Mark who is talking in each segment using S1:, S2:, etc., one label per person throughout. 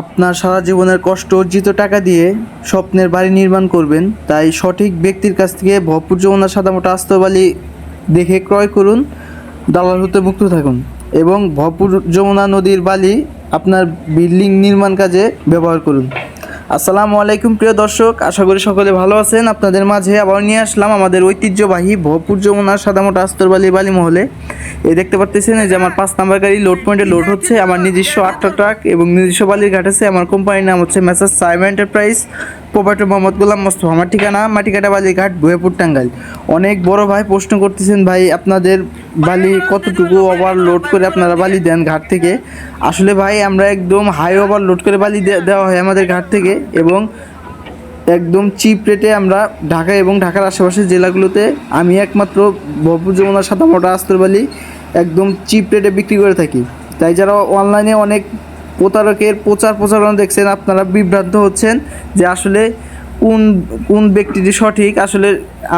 S1: আপনার সারা জীবনের কষ্ট অর্জিত টাকা দিয়ে স্বপ্নের বাড়ি নির্মাণ করবেন, তাই সঠিক ব্যক্তির কাছ থেকে ভরপুর যমুনা সাদামোটা আস্তবালি দেখে ক্রয় করুন, দালাল হতে মুক্ত থাকুন এবং ভরপুর যমুনা নদীর বালি আপনার বিল্ডিং নির্মাণ কাজে ব্যবহার করুন। আসসালামু আলাইকুম, প্রিয় দর্শক। আশা করি সকলে ভালো আছেন। আপনাদের মাঝে আবার নিয়ে আসলাম আমাদের ঐতিহ্যবাহী ভরপুর যমুনা সাদামোটা আস্তরবালি বালি মহলে। এই দেখতে পাচ্ছেন এই যে আমার পাঁচ নাম্বার গাড়ি লোড পয়েন্টে লোড হচ্ছে। আমার নিজস্ব আটটা ট্রাক এবং নিজস্ব বালির ঘাট আছে। আমার কোম্পানির নাম হচ্ছে Messrs Saim enterprise proprietor Mohammad Golam Mostafa আমার ঠিকানা মাটিকাটা বালিঘাট ভুয়েপুর টাঙ্গাইল। অনেক বড় ভাই প্রশ্ন করতেছেন, ভাই, আপনাদের বালি কতটুকু ওভারলোড করে আপনারা বালি দেন ঘাট থেকে? আসলে ভাই, আমরা একদম হাই ওভারলোড করে বালি দেওয়া হয় আমাদের ঘাট থেকে এবং একদম চিপ রেটে আমরা ঢাকা এবং ঢাকার আশেপাশের জেলাগুলোতে আমি একমাত্র ভরপুর যমুনা সাদা মোটা আস্তর বালি একদম চিপ রেটে বিক্রি করে থাকি। তাই যারা অনলাইনে অনেক প্রতারকের প্রচার প্রচারণা দেখছেন, আপনারা বিভ্রান্ত হচ্ছেন যে আসলে কোন কোন ব্যক্তিটি সঠিক। আসলে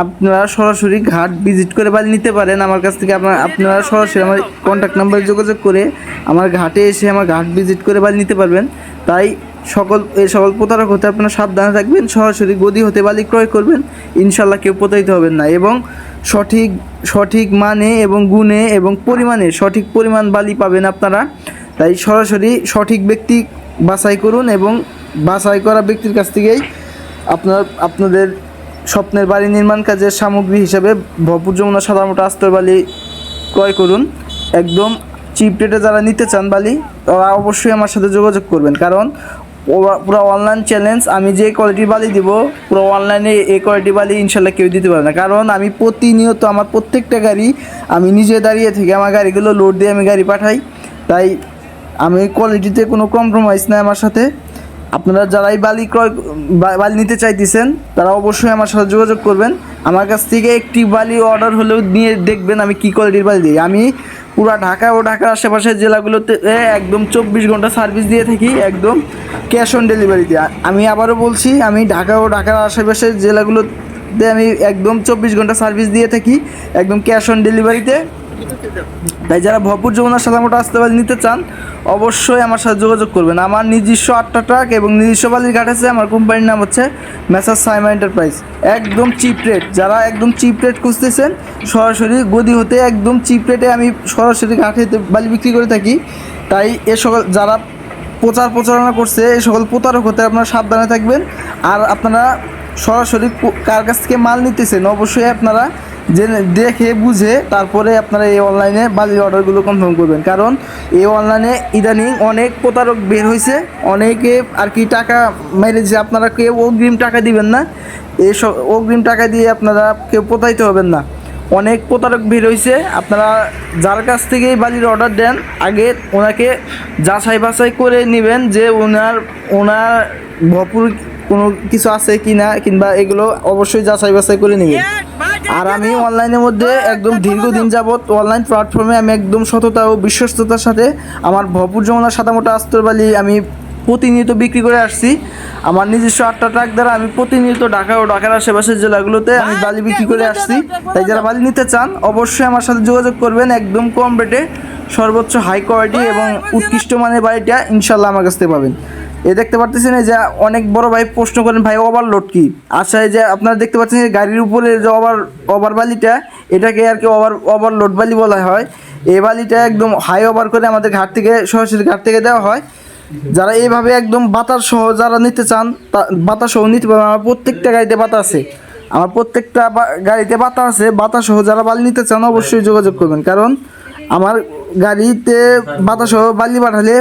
S1: আপনারা সরাসরি ঘাট ভিজিট করে বালি নিতে পারেন। আমার কাছ থেকে আপনারা আপনারা সরাসরি আমার কন্ট্যাক্ট নাম্বারে যোগাযোগ করে আমার ঘাটে এসে আমার ঘাট ভিজিট করে বালি নিতে পারবেন। তাই সকল এই সকল প্রতারক হতে আপনারা সাবধানে থাকবেন, সরাসরি গদি হতে বালি ক্রয় করবেন। ইনশাল্লাহ কেউ প্রতারিত হবেন না এবং সঠিক সঠিক মানে এবং গুণে এবং পরিমাণে সঠিক পরিমাণ বালি পাবেন আপনারা। তাই সরাসরি সঠিক ব্যক্তি বাছাই করুন এবং বাছাই করা ব্যক্তির কাছ থেকেই আপনার, আপনাদের স্বপ্নের বাড়ি নির্মাণ কাজের সামগ্রী হিসেবে ভরপুর যমুনা সাধারণত আস্তর বালি ক্রয় করুন। একদম চিপ রেটে যারা নিতে চান বালি, তারা অবশ্যই আমার সাথে যোগাযোগ করবেন। কারণ পুরো অনলাইন চ্যালেঞ্জ আমি যে কোয়ালিটি বালি দিব, পুরো অনলাইনে এই কোয়ালিটি বালি ইনশাল্লাহ কেউ দিতে পারবে না। কারণ আমি প্রতিনিয়ত আমার প্রত্যেকটা গাড়ি, আমি নিজে দাঁড়িয়ে থেকে আমার গাড়িগুলো লোড দিয়ে আমি গাড়ি পাঠাই। তাই আমি কোয়ালিটিতে কোনো কম্প্রোমাইজ নাই আমার সাথে। আপনারা যারাই বালি ক্রয় বালি নিতে চাইতেছেন, তারা অবশ্যই আমার সাথে যোগাযোগ করবেন। আমার কাছ থেকে একটি বালি অর্ডার হলেও নিয়ে দেখবেন আমি কী কোয়ালিটির বালি দিই। আমি পুরো ঢাকা ও ঢাকার আশেপাশের জেলাগুলোতে একদম চব্বিশ ঘণ্টা সার্ভিস দিয়ে থাকি, একদম ক্যাশ অন ডেলিভারি দিয়ে। আমি আবারও বলছি, আমি ঢাকা ও ঢাকার আশেপাশের জেলাগুলোতে আমি একদম চব্বিশ ঘণ্টা সার্ভিস দিয়ে থাকি, একদম ক্যাশ অন ডেলিভারিতে তাই যারা ভরপুর যমুনার সাদা মোটা আসতে বালি নিতে চান, অবশ্যই আমার সাথে যোগাযোগ করবেন। আমার নিজস্ব আটটা ট্রাক এবং নিজস্ব বালির ঘাট আছে, আমার কোম্পানির নাম হচ্ছে মেসার সাইমা এন্টারপ্রাইজ একদম চিপ রেট যারা একদম চিপ রেট খুঁজতেছেন, সরাসরি গদি হতে একদম চিপ রেটে আমি সরাসরি ঘাটে বালি বিক্রি করে থাকি। তাই এ সকল যারা প্রচার প্রচারণা করছে এই সকল প্রতারক হতে আপনারা সাবধানে থাকবেন। আর আপনারা সরাসরি কার কাছ থেকে মাল নিতেছেন, অবশ্যই আপনারা দেখে বুঝে তারপরে আপনারা এই অনলাইনে বালির অর্ডারগুলো কনফার্ম করবেন। কারণ এই অনলাইনে ইদানিং অনেক প্রতারক বের হয়েছে অনেকে আর কি টাকা মেরে যে আপনারা কেউ অগ্রিম টাকা দিবেন না। এই অগ্রিম টাকা দিয়ে আপনারা কেউ প্রতারিত হবেন না। অনেক প্রতারক বের হয়েছে আপনারা যার কাছ থেকেই বালির অর্ডার দেন, আগে ওনাকে যাচাই বাছাই করে নেবেন যে ওনার ওনার ভরপুর কোনো কিছু আছে কি না কিংবা এগুলো অবশ্যই যাচাই বাছাই করে নেবেন। আর আমি অনলাইনের মধ্যে একদম দীর্ঘদিন যাবৎ অনলাইন প্ল্যাটফর্মে আমি একদম সততা ও বিশ্বস্ততার সাথে আমার ভরপুর যমুনা সাদামোটা আস্তরবালি আমি প্রতিনিয়ত বিক্রি করে আসছি। আমার নিজস্ব আটটা ট্রাক দ্বারা আমি প্রতিনিয়ত ঢাকা ও ঢাকার আশেপাশের জেলাগুলোতে আমি বালি বিক্রি করে আসছি। তাই যারা বালি নিতে চান অবশ্যই আমার সাথে যোগাযোগ করবেন একদম কম রেটে সর্বোচ্চ হাই কোয়ালিটি এবং উৎকৃষ্ট মানের বাড়িটা ইনশাল্লাহ আমার কাছ থেকে পাবেন। এ দেখতে পারতেছেন যে অনেক বড় ভাই প্রশ্ন করেন, ভাই ওভারলোড কি? আচ্ছা এই যে আপনারা দেখতে পাচ্ছেন যে গাড়ির উপরে যে ওভার ওভার বালিটা, এটাকে আর কি ওভার ওভারলোড বালি বলা হয়। এই বালিটা একদম হাই ওভার করে আমাদের ঘাট থেকে সরাসরি ঘাট থেকে দেওয়া হয়। যারা এইভাবে একদম বাতাস সহ যারা নিতে চান বাতাস সহ নিতে পারবেন। আমার প্রত্যেকটা গাড়িতে বাতা আছে। আমার প্রত্যেকটা গাড়িতে বাতা আছে। বাতাস সহ যারা বালি নিতে চান, অবশ্যই যোগাযোগ করবেন। কারণ আমার গাড়িতে বাতাস সহ বালি পাঠালে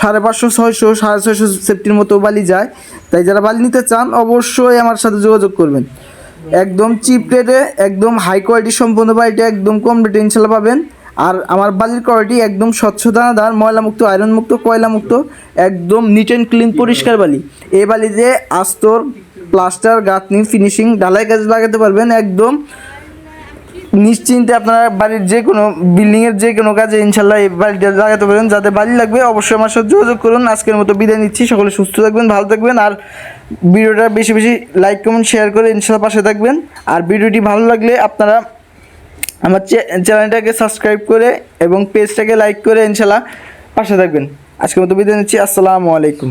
S1: সাড়ে পাঁচশো, ছয়শো, সাড়ে ছয়শো সেফটির মতো বালি যায়। তাই যারা বালি নিতে চান, অবশ্যই আমার সাথে যোগাযোগ করবেন। একদম চিপ রেটে একদম হাই কোয়ালিটি সম্পূর্ণ বাড়িটা একদম কম রেটে ইনশাল্লাহ পাবেন। আর আমার বালির কোয়ালিটি একদম স্বচ্ছ দানাদার ময়লা মুক্ত আয়রন মুক্ত কয়লা মুক্ত একদম নিট অ্যান্ড ক্লিন পরিষ্কার বালি। এই বালিতে আস্তর প্লাস্টার গাঁথনি ফিনিশিং ঢালাই কাজ লাগাতে পারবেন একদম নিশ্চিন্তে আপনারা বাড়ির যে কোনো বিল্ডিংয়ের যে কোনো কাজে ইনশাল্লাহ এই বাড়িটা লাগাতে পারেন। যাতে বাড়ি লাগবে অবশ্যই আমার সাথে যোগাযোগ করুন। আজকের মতো বিদায় নিচ্ছি। সকলে সুস্থ থাকবেন, ভালো থাকবেন। আর ভিডিওটা বেশি বেশি লাইক কমেন্ট শেয়ার করে ইনশাল্লাহ পাশে থাকবেন। আর ভিডিওটি ভালো লাগলে আপনারা আমার চ্যানেলটাকে সাবস্ক্রাইব করে এবং পেজটাকে লাইক করে ইনশাল্লাহ পাশে থাকবেন। আজকের মতো বিদায় নিচ্ছি। আসসালামু আলাইকুম।